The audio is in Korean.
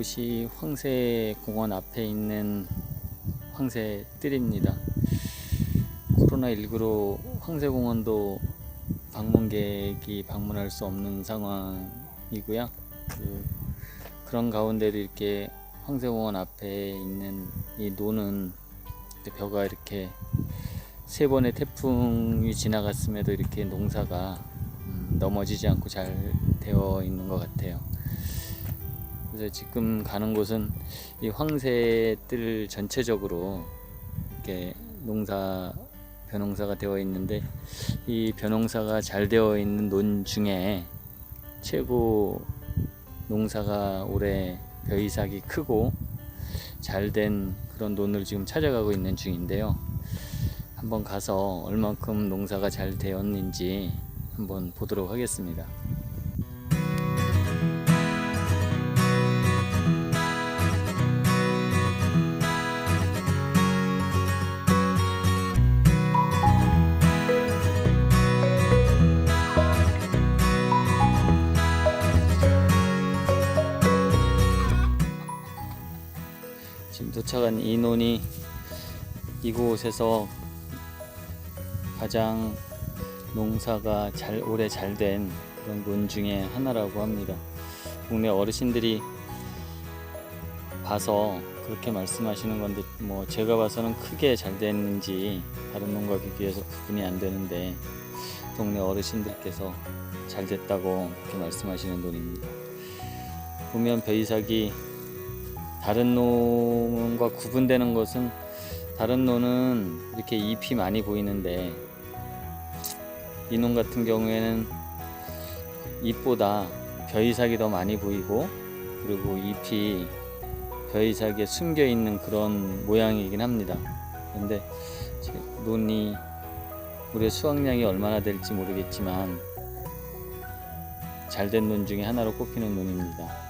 이곳이 황새공원 앞에 있는 황새 뜰입니다. 코로나19로 황새공원도 방문객이 방문할 수 없는 상황이고요. 그, 그런 가운데도 이렇게 황새공원 앞에 있는 이 노는 벼가 이렇게 세 번의 태풍이 지나갔음에도 이렇게 농사가 음, 넘어지지 않고 잘 되어 있는 것 같아요. 그래서 지금 가는 곳은 이 황새뜰 전체적으로 이렇게 농사 벼농사가 되어 있는데 이 벼농사가 잘 되어 있는 논 중에 최고 농사가 올해 벼이삭이 크고 잘 된 그런 논을 지금 찾아가고 있는 중인데요. 한번 가서 얼만큼 농사가 잘 되었는지 한번 보도록 하겠습니다. 지금 도착한 이 논이 이곳에서 가장 농사가 잘 올해 잘된 그런 논 중에 하나라고 합니다. 동네 어르신들이 봐서 그렇게 말씀하시는 건데 뭐 제가 봐서는 크게 잘 됐는지 다른 농가 비교해서 구분이 안 되는데 동네 어르신들께서 잘 됐다고 그렇게 말씀하시는 논입니다. 보면 벼이삭이 다른 논과 구분되는 것은 다른 논은 이렇게 잎이 많이 보이는데 이 논 같은 경우에는 잎보다 벼이삭이 더 많이 보이고 그리고 잎이 벼이삭에 숨겨 있는 그런 모양이긴 합니다. 제 논이 올해 수확량이 얼마나 될지 모르겠지만 잘된 논 중에 하나로 꼽히는 논입니다.